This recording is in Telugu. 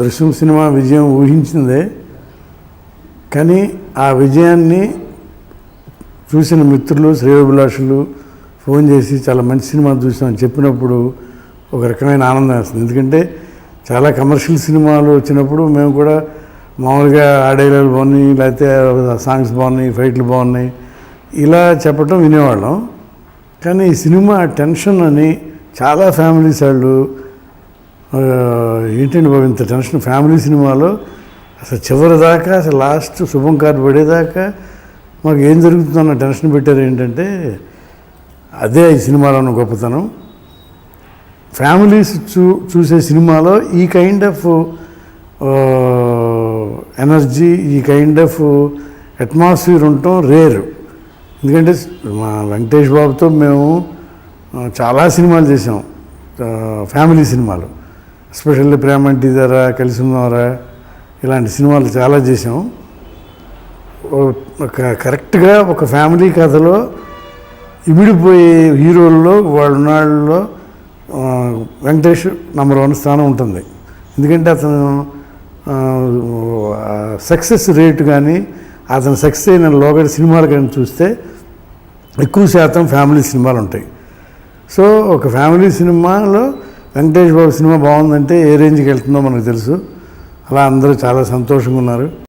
దృశ్యం సినిమా విజయం ఊహించిందే కానీ ఆ విజయాన్ని చూసిన మిత్రులు శ్రేయోభిలాషులు ఫోన్ చేసి చాలా మంచి సినిమా చూసామని చెప్పినప్పుడు ఒక రకమైన ఆనందం వేస్తుంది. ఎందుకంటే చాలా కమర్షియల్ సినిమాలు వచ్చినప్పుడు మేము కూడా మామూలుగా ఆడేలాలు బాగున్నాయి లేకపోతే సాంగ్స్ బాగున్నాయి ఫైట్లు బాగున్నాయి ఇలా చెప్పటం వినేవాళ్ళం. కానీ ఈ సినిమా టెన్షన్ అని చాలా ఫ్యామిలీస్ వాళ్ళు ఏంటండి బాబు ఇంత టెన్షన్? ఫ్యామిలీ సినిమాలో అసలు చివరి దాకా అసలు లాస్ట్ శుభం కార్డు పడేదాకా మాకు ఏం జరుగుతుందన్న టెన్షన్ పెట్టారు ఏంటంటే అదే ఈ సినిమాలో ఉన్న గొప్పతనం. ఫ్యామిలీస్ చూ చూసే సినిమాలో ఈ కైండ్ ఆఫ్ ఎనర్జీ ఈ కైండ్ ఆఫ్ అట్మాస్ఫియర్ ఉండటం రేరు. ఎందుకంటే మా వెంకటేష్ బాబుతో మేము చాలా సినిమాలు చేసాం ఫ్యామిలీ సినిమాలు. స్పెషల్లీ ప్రేమ ధర కలిసి ఉన్నవారా? ఇలాంటి సినిమాలు చాలా చేసాం ఒక కరెక్ట్గా ఒక ఫ్యామిలీ కథలో ఇమిడిపోయే హీరోల్లో వాళ్ళలో వెంకటేష్ నెంబర్ వన్ స్థానం ఉంటుంది. ఎందుకంటే అతను సక్సెస్ రేటు కానీ అతను సక్సెస్ అయిన లోకల్ సినిమాలు కానీ చూస్తే ఎక్కువ శాతం ఫ్యామిలీ సినిమాలు ఉంటాయి. సో ఒక ఫ్యామిలీ సినిమాలో వెంకటేష్ బాబు సినిమా బాగుందంటే ఏ రేంజ్కి వెళ్తుందో మనకు తెలుసు. అలా అందరూ చాలా సంతోషంగా ఉన్నారు.